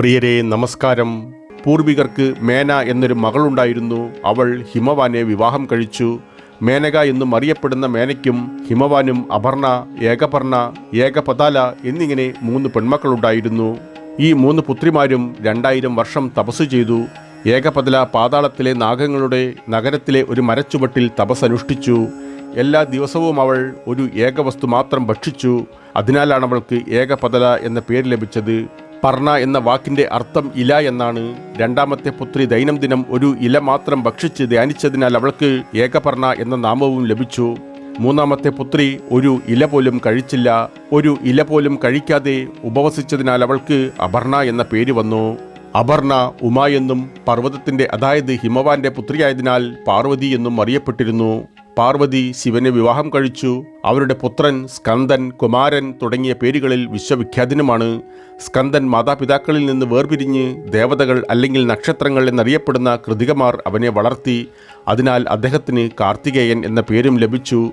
പ്രിയരെ നമസ്കാരം. പൂർവികർക്ക് മേന എന്നൊരു മകളുണ്ടായിരുന്നു. അവൾ ഹിമവാനെ വിവാഹം കഴിച്ചു. മേനക എന്നും അറിയപ്പെടുന്ന മേനയ്ക്കും ഹിമവാനും അപർണ ഏകപർണ ഏകപതാല എന്നിങ്ങനെ മൂന്ന് പെൺമക്കളുണ്ടായിരുന്നു. ഈ മൂന്ന് പുത്രിമാരും രണ്ടായിരം വർഷം തപസ് ചെയ്തു. ഏകപതല പാതാളത്തിലെ നാഗങ്ങളുടെ നഗരത്തിലെ ഒരു മരച്ചുവട്ടിൽ തപസ്സനുഷ്ഠിച്ചു എല്ലാ ദിവസവും അവൾ ഒരു ഏകവസ്തു മാത്രം ഭക്ഷിച്ചു. അതിനാലാണ് അവൾക്ക് ഏകപതല എന്ന പേര് ലഭിച്ചത്. പർണ എന്ന വാക്കിന്റെ അർത്ഥം ഇല എന്നാണ്. രണ്ടാമത്തെ പുത്രി ദൈനംദിനം ഒരു ഇല മാത്രം ഭക്ഷിച്ച് ധ്യാനിച്ചതിനാൽ അവൾക്ക് ഏകപർണ എന്ന നാമവും ലഭിച്ചു. മൂന്നാമത്തെ പുത്രി ഒരു ഇല പോലും കഴിച്ചില്ല. ഒരു ഇല പോലും കഴിക്കാതെ ഉപവസിച്ചതിനാൽ അവൾക്ക് അപർണ എന്ന പേര് വന്നു. അപർണ ഉമ എന്നും പർവതത്തിന്റെ അതായത് ഹിമവാന്റെ പുത്രിയായതിനാൽ പാർവതി എന്നും അറിയപ്പെട്ടിരുന്നു. പാർവതി ശിവനെ വിവാഹം കഴിച്ചു. അവരുടെ പുത്രൻ സ്കന്ദൻ കുമാരൻ തുടങ്ങിയ പേരുകളിൽ വിശ്വവിഖ്യാതനുമാണ്. സ്കന്ദൻ മാതാപിതാക്കളിൽ നിന്ന് വേർപിരിഞ്ഞ് ദേവതകൾ അല്ലെങ്കിൽ നക്ഷത്രങ്ങൾ എന്നറിയപ്പെടുന്ന കൃതികമാർ അവനെ വളർത്തി. അതിനാൽ അദ്ദേഹത്തിന് കാർത്തികേയൻ എന്ന പേരും ലഭിച്ചു.